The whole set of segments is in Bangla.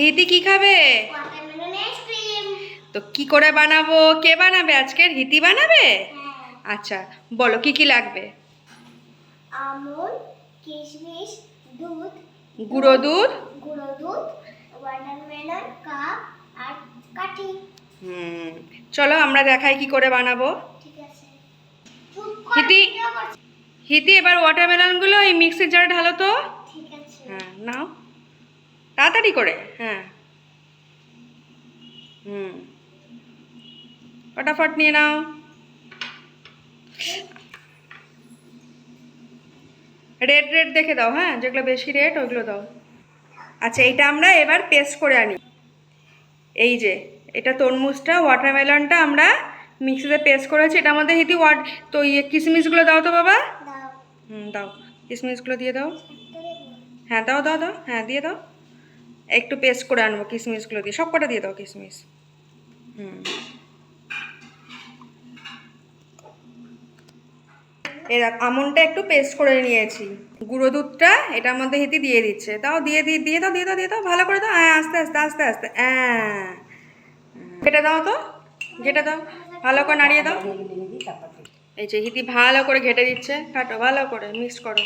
হিতি কি খাবে? তো কি করে বানাবো? কে বানাবে? আজকের হিতি বানাবে? হ্যাঁ। আচ্ছা বলো কি কি লাগবে? আমুল কিশমিশ দুধ গুঁড়ো দুধ? গুঁড়ো দুধ ওয়াটারমেলন কাপ আর কাঠি। হুম চলো আমরা দেখাই কি করে বানাবো। ঠিক আছে। হিতি। হিতি এবার ওয়াটারমেলনগুলো এই মিক্সির জারে ঢালো তো। ঠিক আছে। হ্যাঁ নাও। তাড়াতাড়ি করে হ্যাঁ। হুম। ফটাফট নিয়ে নাও। রেড রেড দেখে দাও হ্যাঁ যেগুলো বেশি রেড ওইগুলো দাও। আচ্ছা এইটা আমরা এবার পেস্ট করে আনি। এই যে এটা তরমুজটা ওয়াটারমেলনটা আমরা মিক্সিতে পেস্ট করেছি। এটা আমাদের হিতি ওয়াট তো ইয়ে কিশমিশগুলো দাও তো বাবা? দাও। হুম দাও। কিশমিশগুলো দিয়ে দাও। হ্যাঁ দাও দাও দাও। হ্যাঁ দিয়ে দাও। একটু পেস্ট করে আনব কিশমিশগুলো দিয়ে। সব কটা দিয়ে দাও কিশমিশ হুম। এরা আমনটা একটু পেস্ট করে নিয়েছি। গুঁড়ো দুধটা এটার মধ্যে হেঁটে দিয়ে দিচ্ছে। তাও দিয়ে দিয়ে দিয়ে দাও দিয়ে দাও দিয়ে দাও, ভালো করে দাও। হ্যাঁ আস্তে আস্তে আস্তে আস্তে। হ্যাঁ। ঘেটে দাও তো। ঘেটে দাও। ভালো করে নাড়িয়ে দাও। এই যে হিতি ভালো করে ঘেটে দিচ্ছে। কাটো, ভালো করে মিক্স করো।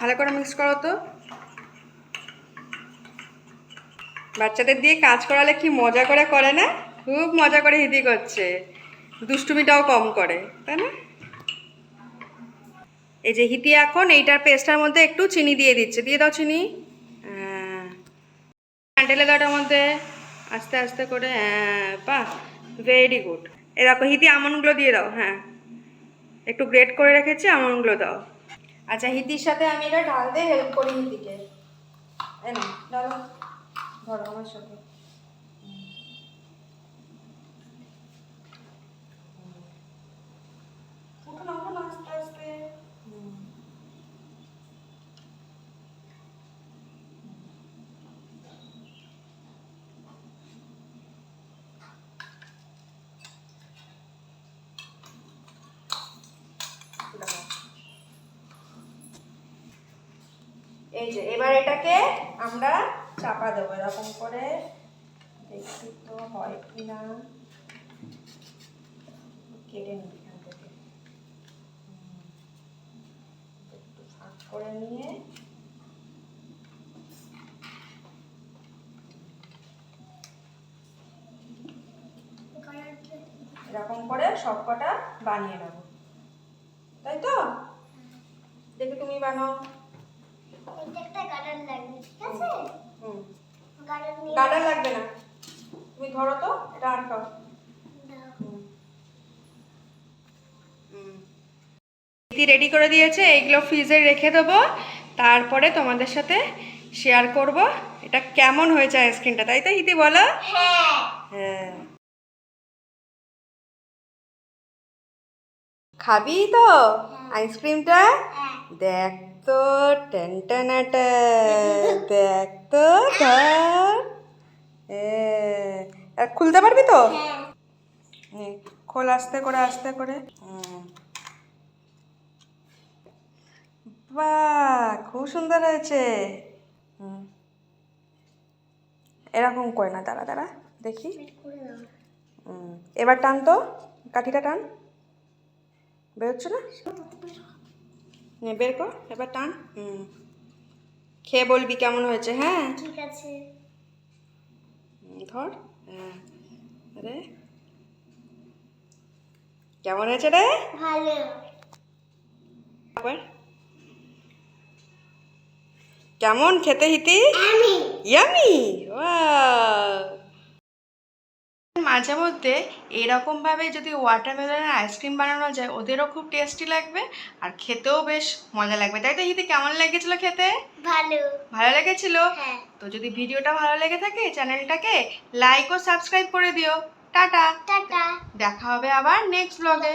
ভালো করে মিক্স করো তো। বাচ্চাদের দিয়ে কাজ করালে কি মজা করে করে না? খুব মজা করে হিদি করছে। দুষ্টুমিটাও কম করে, তাই না? এই যে হিতি এখন এইটার পেস্টার মধ্যে একটু চিনি দিয়ে দিচ্ছে। দিয়ে দাও চিনি। হ্যাঁ। ঢেলে দাও ওটার মধ্যে আস্তে আস্তে করে হ্যাঁ ভেরি গুড এ দেখো, হিতি আমনগুলো দিয়ে দাও হ্যাঁ। একটু গ্রেট করে রেখেছি আমনগুলো দাও। আচ্ছা হিতির সাথে আমি এটা ঢালতে হেল্প করি হিতিকে। ধরো আমার সাথে। এই যে এবার এটাকে আমরা চাপা দেবো, এরকম করে দেখি তো হয় কি না কেটে নিই এখান থেকে। একটু ফাঁক করে নিয়ে এরকম করে সবকটা বানিয়ে নেব। তাই তো? দেখি তুমি বানাও। একটা গার্ডেন লাগবে, ঠিক আছে? গার্ডার লাগবে না। তুমি ধরো তো এটা আটকাও। রেডি করে দিয়েছে এইগুলো ফ্রিজে রেখে দেবো। তারপরে তোমাদের সাথে শেয়ার করব। এটা কেমন হয়েছে আইসক্রিমটা তাই তো ইতি বলো? হ্যাঁ। খাবি তো আইসক্রিমটা দেখ তো দেখ তো, ধর খুলতে পারবি তো খোল আস্তে করে আস্তে করে। বাহ খুব সুন্দর হয়েছে। এরকম করে না, দাঁড়া দাঁড়া দেখি। এবার টান তো, কাঠিটা টান বেরোচ্ছে না? নে বের কর এবার টান। হুম। খেয়ে বলবি কেমন হয়েছে হ্যাঁ? ঠিক আছে। ধর। হ্যাঁ। আরে। কেমন হয়েছে রে? ভালো। আবার? কেমন খেতে হিতি? ইয়ামি ইয়ামি মাঝে মধ্যে এরকমভাবে যদি ওয়াটারমেলনের আইসক্রিম বানানো যায় ওদেরও খুব টেস্টি লাগবে আর খেতেও বেশ মজা লাগবে। তাই তো হিদি কেমন লেগেছিল খেতে? ভালো। ভালো লেগেছিল? হ্যাঁ। তো যদি ভিডিওটা ভালো লেগে থাকে চ্যানেলটাকে লাইক ও সাবস্ক্রাইব করে দিও। টাটা। টাটা। দেখা হবে আবার নেক্সট ব্লগে